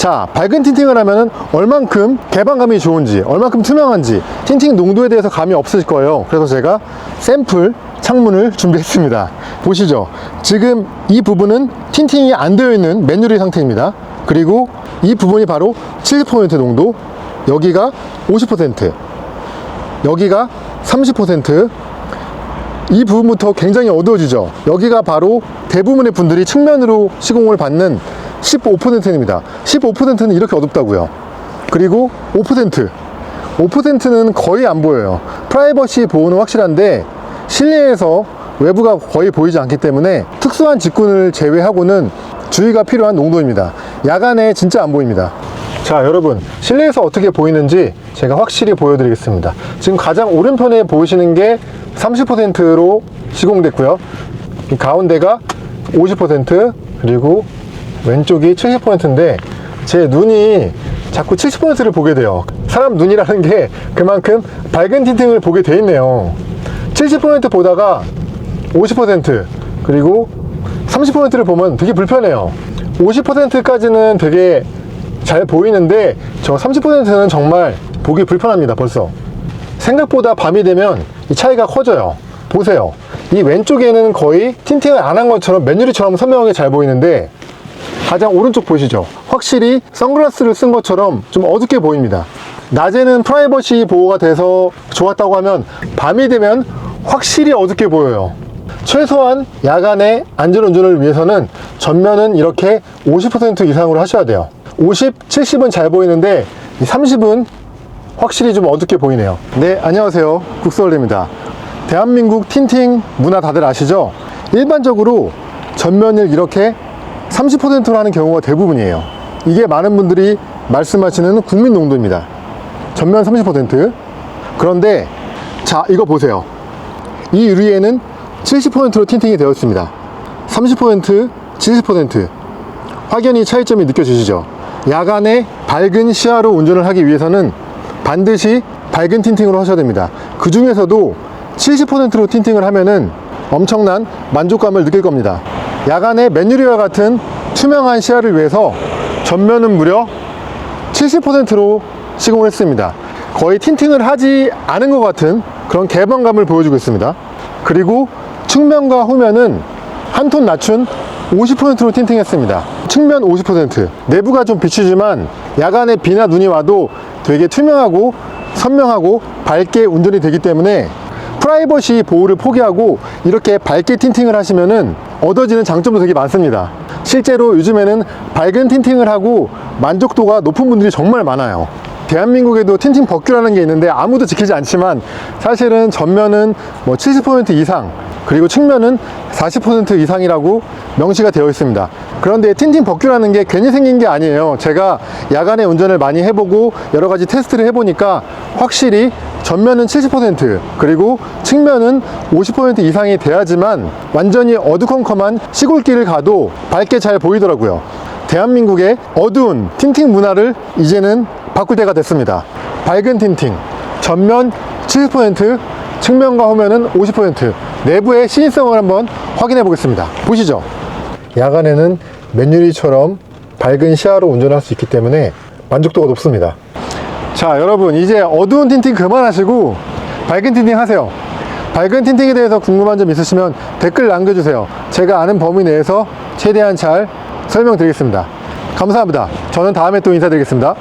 자, 밝은 틴팅을 하면 얼만큼 개방감이 좋은지, 얼만큼 투명한지, 틴팅 농도에 대해서 감이 없으실 거예요. 그래서 제가 샘플 창문을 준비했습니다. 보시죠. 지금 이 부분은 틴팅이 안 되어 있는 맨유리 상태입니다. 그리고 이 부분이 바로 70% 농도, 여기가 50%, 여기가 30%, 이 부분부터 굉장히 어두워지죠. 여기가 바로 대부분의 분들이 측면으로 시공을 받는 15%입니다. 15%는 이렇게 어둡다고요. 그리고 5%. 5%는 거의 안 보여요. 프라이버시 보호는 확실한데 실내에서 외부가 거의 보이지 않기 때문에 특수한 직군을 제외하고는 주의가 필요한 농도입니다. 야간에 진짜 안 보입니다. 자, 여러분, 실내에서 어떻게 보이는지 제가 확실히 보여드리겠습니다. 지금 가장 오른편에 보이시는 게 30%로 시공됐고요. 이 가운데가 50% 그리고 왼쪽이 70%인데 제 눈이 자꾸 70%를 보게 돼요. 사람 눈이라는 게 그만큼 밝은 틴팅을 보게 돼 있네요. 70% 보다가 50% 그리고 30%를 보면 되게 불편해요. 50%까지는 되게 잘 보이는데 저 30%는 정말 보기 불편합니다 벌써 생각보다 밤이 되면 이 차이가 커져요 보세요 이 왼쪽에는 거의 틴팅을 안 한 것처럼 맨유리처럼 선명하게 잘 보이는데 가장 오른쪽 보시죠? 확실히 선글라스를 쓴 것처럼 좀 어둡게 보입니다. 낮에는 프라이버시 보호가 돼서 좋았다고 하면 밤이 되면 확실히 어둡게 보여요. 최소한 야간에 안전운전을 위해서는 전면은 이렇게 50% 이상으로 하셔야 돼요. 50, 70은 잘 보이는데 이 30은 확실히 좀 어둡게 보이네요. 네 안녕하세요. 국수월입니다. 대한민국 틴팅 문화 다들 아시죠? 일반적으로 전면을 이렇게 30%로 하는 경우가 대부분이에요. 이게 많은 분들이 말씀하시는 국민 농도입니다. 전면 30% 그런데 자 이거 보세요. 이 유리에는 70%로 틴팅이 되어 있습니다. 30% 70% 확연히 차이점이 느껴지시죠? 야간에 밝은 시야로 운전을 하기 위해서는 반드시 밝은 틴팅으로 하셔야 됩니다. 그 중에서도 70%로 틴팅을 하면은 엄청난 만족감을 느낄 겁니다 야간에 맨유리와 같은 투명한 시야를 위해서 전면은 무려 70%로 시공을 했습니다. 거의 틴팅을 하지 않은 것 같은 그런 개방감을 보여주고 있습니다. 그리고 측면과 후면은 한 톤 낮춘 50%로 틴팅했습니다. 측면 50%. 내부가 좀 비추지만 야간에 비나 눈이 와도 되게 투명하고 선명하고 밝게 운전이 되기 때문에 프라이버시 보호를 포기하고 이렇게 밝게 틴팅을 하시면은 얻어지는 장점도 되게 많습니다. 실제로 요즘에는 밝은 틴팅을 하고 만족도가 높은 분들이 정말 많아요. 대한민국에도 틴팅 법규라는 게 있는데 아무도 지키지 않지만 사실은 전면은 뭐 70% 이상 그리고 측면은 40% 이상이라고 명시가 되어 있습니다. 그런데 틴팅 법규라는 게 괜히 생긴 게 아니에요. 제가 야간에 운전을 많이 해보고 여러 가지 테스트를 해보니까 확실히 전면은 70% 그리고 측면은 50% 이상이 돼야지만 완전히 어두컴컴한 시골길을 가도 밝게 잘 보이더라고요. 대한민국의 어두운 틴팅 문화를 이제는 바꿀 때가 됐습니다. 밝은 틴팅, 전면 70%, 측면과 후면은 50%, 내부의 시인성을 한번 확인해 보겠습니다. 보시죠. 야간에는 맨유리처럼 밝은 시야로 운전할 수 있기 때문에 만족도가 높습니다. 자, 여러분, 이제 어두운 틴팅 그만하시고 밝은 틴팅 하세요. 밝은 틴팅에 대해서 궁금한 점 있으시면 댓글 남겨주세요. 제가 아는 범위 내에서 최대한 잘 설명드리겠습니다. 감사합니다. 저는 다음에 또 인사드리겠습니다.